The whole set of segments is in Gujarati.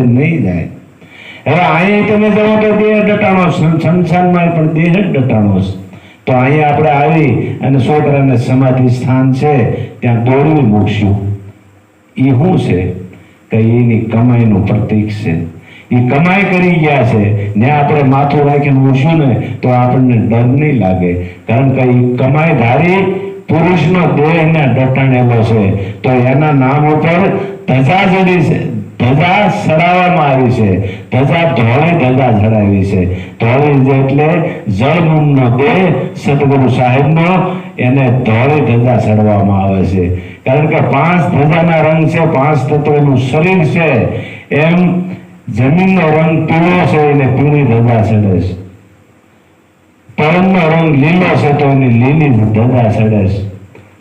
નહીં જાય. હવે અહીંયા તમે જવા તો દેહ ડટાણો સંસારમાં પણ દેહ જ ડટાણો છે. તો અહીંયા આપણે આવી અને છોકરાને સમાધિ સ્થાન છે. ત્યાં દોડવી મૂકશું એ શું છે? કે એની કમાઈનું પ્રતીક છે. એ કમાઈ કરી ગયા છે. ને આપણે માથું રાખીને મૂકશું ને તો આપણને ડર નહીં લાગે. કારણ કે એ કમાઈ ધારી પુરુષનો દેહ ને ડટાણેલો છે. તો એના નામ ઉપર ધજા જડી છે. ધજા ચડાવવામાં આવી છે. ધજા ધોળે ધજા ચડાવી છે. ધોળે એટલે જળમૂળનો દેહ સદગુરુ સાહેબનો એને ધોળે ધજા ચડવામાં આવે છે. કારણ કે પાંચ ધજાના રંગ છે, પાંચ તત્વનું શરીર છે. એમ જમીનનો રંગ પીળો છે, એને પીળી ધજા ચડે છે. પરમનો રંગ લીલો છે, તો એને લીલી ધજા ચડે છે.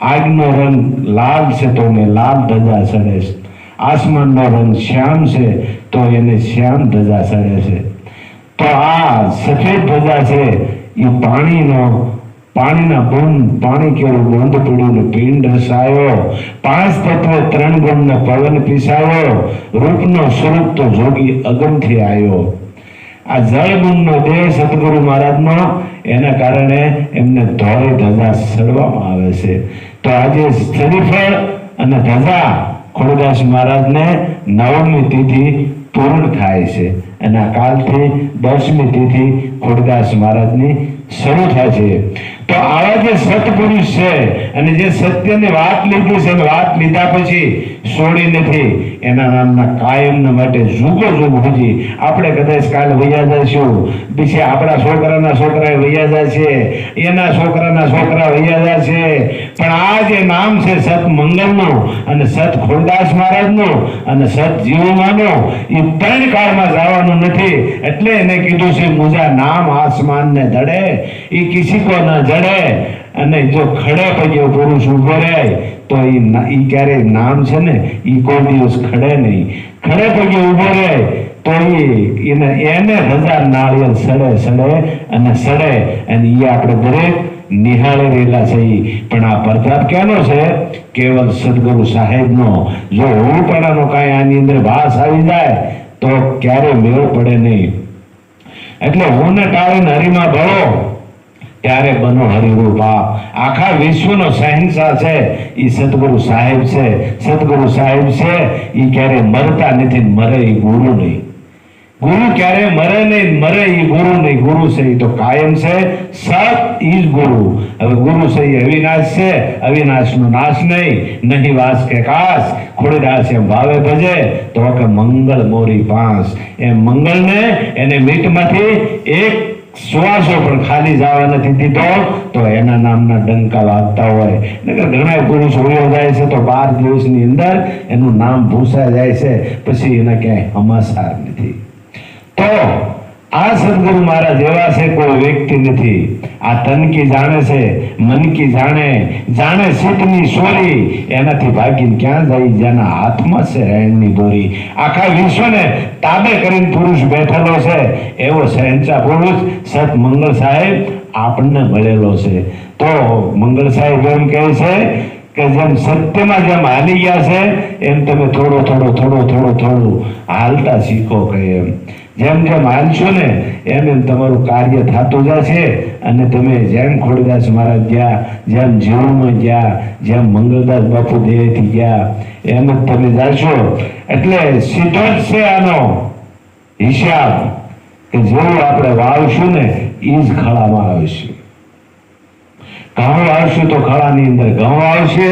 આગનો રંગ લાલ છે, તો એને લાલ ધજા ચડે છે. આસમાનનો રંગ શ્યામ છે, તો એને શ્યામ ધજા સરે છે. તો આ સફેદ ધજા છે એ પાણીનો, પાણીના બુંદ પાણી કેવું બંધ પડ્યું પિંડ રસાયો પાંચ તત્વ ત્રણ ગણને પવન પીસાયો. રૂપનો સ્વરૂપ તો જોગી અગમથી આવ્યો. આ જળગુણનો દેહ સદગુરુ મહારાજનો, એના કારણે એમને ધોળી ધજા સડવામાં આવે છે. તો આજે શરીફળ અને ધજા ખોડદાસ મહારાજને નવમી તિથિ પૂર્ણ થાય છે. અને કાલથી દસમી તિથિ ખોડદાસ મહારાજની શરૂ થાય છે. તો આવા જે સત્પુરુષ છે, અને જે સત્યની વાત લીધી છે વાત લીધા પછી છોડી નથી, એના નામના કાયમના માટે જુગો જુગ હજી. આપણે કદાચ કાલે વૈયા જઈશું પછી આપણા છોકરાના છોકરા વૈયા જાય છે એના છોકરાના છોકરા વૈયા જાય છે પણ આ જે નામ છે સત મંગલનું, અને સત ખોલદાસ મહારાજનું, અને સત જીવમાનો, એ ત્રણ કાળમાં જવાનું નથી. એટલે એને કીધું છે, મુજા નામ આસમાન ને ધડે. એ કિસી કો ના અને જો ખડે પગે પુરુષ ઊભો રહે, તો એ ક્યારે નામ છે ને એ કોઈ દિવસ ખડે નહીં. ખડે પગે ઊભો રહે, તો એને એને હજાર નાળિયેર સડે સડે અને સડે. અને એ આપણે દરેક નિહાળી રહેલા છે પણ આ પ્રતાપ કેનો છે? કેવલ સદગુરુ સાહેબનો. જો હોળપણાનો કાંઈ આની અંદર ભાસ આવી જાય, તો ક્યારે મેળ પડે નહીં. એટલે હું ને ટાળીને હરિમાં ભળો. ત્યારે બનો હરિરૂપા. આખા વિશ્વનો શહેનશાહ છે એ સદગુરુ સાહેબ છે. સદગુરુ સાહેબ છે એ ક્યારે મરતા નથી, મરે એ ગુરુ નહીં. ગુરુ ક્યારે મરે નહીં, મરે એ ગુરુ નહીં. ગુરુ છે એ તો કાયમ છે, સત ઈ ગુરુ. હવે ગુરુ છે એ અવિનાશ છે, અવિનાશનો નાશ નહીં. નહીં વાસ કે કાશ, ખોડીદાસ એમ ભાવે ભજે, તો કે મંગળ મોરી પાંસ. એ મંગલને એને મીટમાંથી એક શ્વાસો પણ ખાલી જવા નથી દીધો. તો એના નામના ડંકા વાગતા હોય. નકર ઘણા પુરુષ હોયો જાય છે તો બાર દિવસની અંદર એનું નામ ભૂસા જાય છે. પછી એના ક્યાંય હમાસાર નથી. તો આ સદગુરુ મારા જેવા છે કોઈ વ્યક્તિ નથી. આ તન કી જાણે છે, મન કી જાણે જાણે સીટની સોરી. એનાથી ભાગીને ક્યાં જાય? જેના હાથમાં છે રહેણની દોરી. આખા વિશ્વને તાબે કરીને પુરુષ બેઠેલો છે. એવો સહેંચા પુરુષ સત મંગળ સાહેબ આપણને મળેલો છે. તો મંગળ સાહેબ એમ કહે છે કે જેમ સત્યમાં જેમ હાલી ગયા છે, એમ તમે થોડો થોડો થોડો થોડો થોડું હાલતા શીખો કહે એમ. જેમ જેમ હાલશો ને, એમ એમ તમારું કાર્ય થતું જશે અને તમે જેમ ખોડદાસ મહારાજ ગયા, જેમ જીવનમાં ગયા, જેમ મંગલદાસ બાપુ દેહથી ગયા, એમ જ તમે જાશો. એટલે સીધો જ છે આનો હિસાબ કે જેવું આપણે વાવશું ને એ જ ખળામાં આવશે. ઘઉં વાવશું તો ખળાની અંદર ઘઉં આવશે,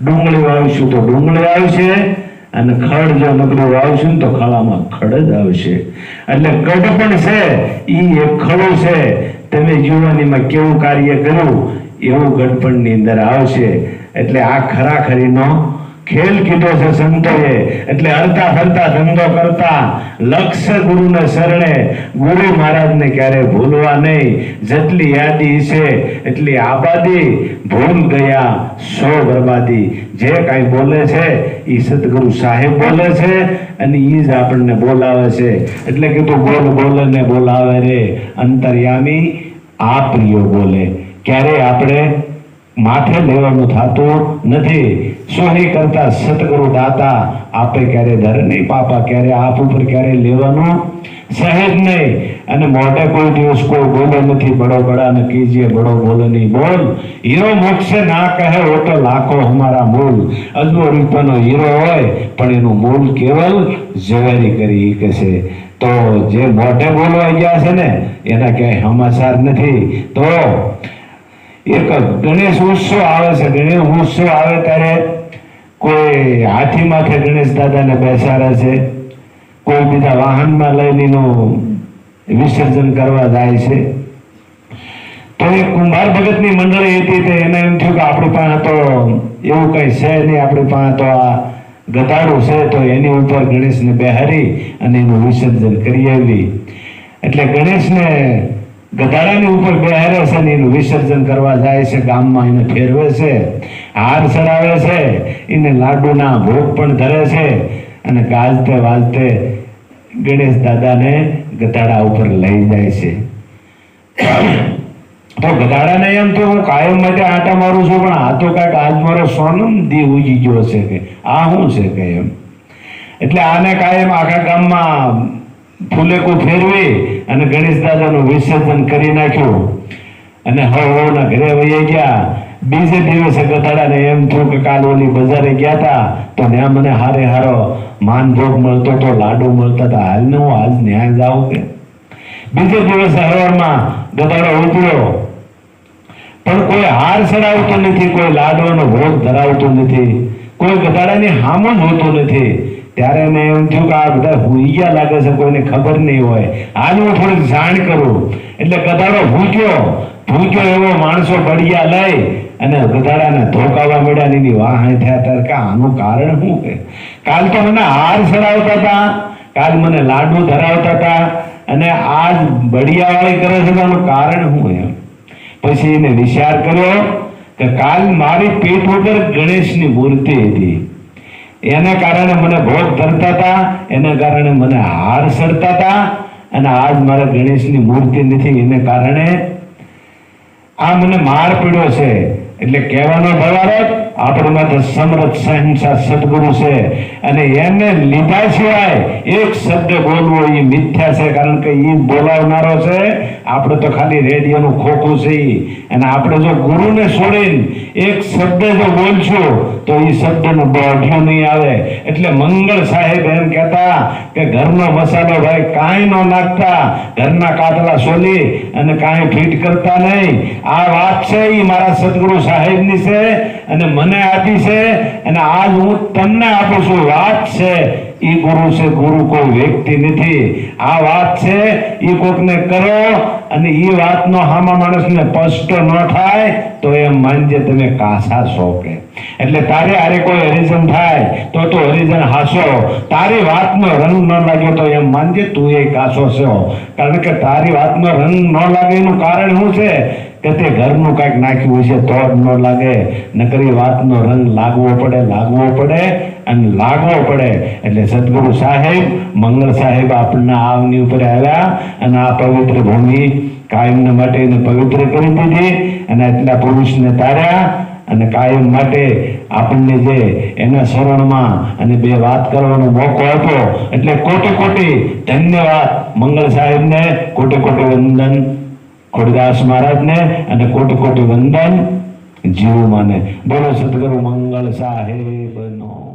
ડુંગળી વાવશું તો ડુંગળી આવશે અને ખડ જો નકરું વાવશું તો ખળામાં ખડ જ આવશે. એટલે કડ પણ છે, ઈ એક ખડો છે. તમે જીવનીમાં કેવું કાર્ય કર્યું, એવું ગડપણની અંદર આવશે. એટલે આ ખરાખરીનો ખેલ કીધો છે સંતોએ. એટલે હરતા ફરતા, ધંધો કરતા લક્ષ્ય ગુરુને શરણે ગુરુ મહારાજને ક્યારે ભૂલવા નહીં. જેટલી યાદી છે, એટલી આબાદી, ભૂલ ગયા, સો બરબાદી. જે કાંઈ બોલે છે એ સદગુરુ સાહેબ બોલે છે અને એ જ આપણને બોલાવે છે. એટલે કીધું, બોલ, બોલે ને બોલાવે રે. અંતર્યામી આ પ્રિયો બોલે. ક્યારે આપણે માથે લેવાનું થતું નથી. સોની કરતા સતગુરુ દાતા આપે ક્યારે ધરે નહીં, પાપા ક્યારે આપ ઉપર ક્યારે લેવાનું? સહેજ નહીં. અને મોઢે કોઈ દિવસ કોઈ બોલે નથી, બડો બડા ને કીજીએ બડો બોલે નહીં બોલ. હીરો મોક્ષે ના કહે, ઓ તો લાખો હમારા મૂલ. અજબો રૂપિયાનો હીરો હોય, પણ એનું મૂળ કેવલ જવેરી કરી કે છે તો જે મોઢે બોલવા ગયા છે ને, એના ક્યાંય સમાચાર નથી. તો એક ગણેશ ઉત્સવ આવે છે. ગણેશ ઉત્સવ આવે ત્યારે કોઈ હાથી માથે ગણેશ દાદાને બેસાડે છે. કોઈ બીજા વાહનમાં લઈને વિસર્જન કરવા જાય છે. તો એ કુંભાર ભગતની મંડળી હતી તે એને એમ થયું કે આપણી પાસે તો એવું કંઈ છે નહીં. આપણી પાસે તો આ ગધાડું છે. તો એની ઉપર ગણેશને બેહારી અને એનું વિસર્જન કરી આવી એટલે ગણેશને ગધાડાની ઉપર બેહારે છે ને એનું વિસર્જન કરવા જાય છે, ગામમાં એને ફેરવે છે, હાર ચડાવે છે, એને લાડુના ભોગ પણ ધરે છે અને ગાજતે વાજતે ગણેશ દાદાને ગધાડા ઉપર લઈ જાય છે. તો ગધાડાને એમ તો હું કાયમ માટે આટા મારું છું, પણ આ તો કાંઈક આજ મારો સોનમ દી ઉજી ગયો છે કે, આ શું છે કે એમ? એટલે આને કાયમ આખા ગામમાં ફૂલેકું ફેરવી અને ગણેશ દાદાનું વિસર્જન કરી નાખ્યું. અને હળવળના ઘરે વહી ગયા. બીજે દિવસે ગધાડાને એમ થયું કે કાલોની બજારે ગયા હતા તો ત્યાં મને હારે હારો માનભોગ મળતો તો લાડુ મળતા હતા હાલ હું આજ ન્યાય જાઉં કે? બીજે દિવસે હળવળમાં ગધાડો ઉતર્યો. પણ કોઈ હાર ચડાવતો નથી, કોઈ લાડવાનો ભોગ ધરાવતો નથી. કોઈ ગધાડાની હામો હોતો નથી. ત્યારે મેં એમ થયું કે આ બધા ભૂગ્યા લાગે છે, કોઈને ખબર નહીં હોય. આજ હું થોડીક જાણ કરું. એટલે ગધાડો ભૂક્યો ભૂક્યો એવો માણસો બળિયા લઈ અને ગધાડાને ધોકાવા મળ્યા ની એની વાહ થયા ત્યારે કે આનું કારણ શું કે કાલ તો મને હાર ચડાવતા હતા. કાલ મને લાડુ ધરાવતા હતા. અને આજ બળિયાવાળી કરે છે તો કારણ શું એમ પછી એને વિચાર કર્યો કે કાલ મારી પેટ ઉપર ગણેશની મૂર્તિ હતી. એને કારણે મને ભોગ ધરતા હતા, એના કારણે મને હાર સડતા હતા, અને આજ મારા ગણેશની મૂર્તિ નથી, એને કારણે આ મને માર પીડ્યો છે. એટલે કહેવાનો ભવારત આપણામાં તો સમરથ સદગુરુ છે અને એને લીધા સિવાય એક શબ્દ બોલવો એ મિથ્યા છે, કારણ કે એ બોલાવનારો છે. આપણે તો ખાલી રેડિયોનું ખોખું છે અને આપણે જો ગુરુને છોડીને એક શબ્દ જો બોલશું, તો એ શબ્દનું બોઢિયું નહીં આવે. એટલે મંગળ સાહેબ એમ કહેતા કે ઘરનો મસાલો ભાઈ કાંઈ ન નાખતા, ઘરના કાતલા સોલી અને કાંઈ ફીટ કરતા નહીં. આ વાત છે એ મારા સદગુરુ સાહેબની છે અને મને આપી છે અને આજ હું તમને આપું છું. વાત છે એ ગુરુ છે, ગુરુ કોઈ વ્યક્તિ નથી. આ વાત છે એ કોકને કરો અને એ વાતનો હામા માણસને સ્પષ્ટ ન થાય તો એમ માનજે તમે કાસા કે એટલે તારે આરે કોઈ હરિજન થાય તો તું હરિજન હાસો. તારી વાતનો રંગ ન લાગ્યો તો એમ માનજે તું એ કાસો છો. કારણ કે તારી વાતનો રંગ ન લાગે એનું કારણ શું છે? કે તે ઘરનું કાંઈક નાખ્યું છે તો ન લાગે. નકરી વાતનો રંગ લાગવો પડે લાગવો પડે અને લાગવો પડે. એટલે સદગુરુ સાહેબ, મંગળ સાહેબ આપણને આવની ઉપર આવ્યા અને આ પવિત્ર ભૂમિ કાયમને માટે એને પવિત્ર કરી દીધી અને એટલા પુરુષને તાર્યા અને કાયમ માટે આપણને જે એના શરણમાં અને બે વાત કરવાનો મોકો આપ્યો. એટલે કોટી કોટી ધન્યવાદ મંગળ સાહેબને, કોટી કોટી વંદન. ખોડદાસ મહારાજને અને કોટી કોટી વંદન જીવ માને બોલો સદગુરુ મંગળ સાહેબનો.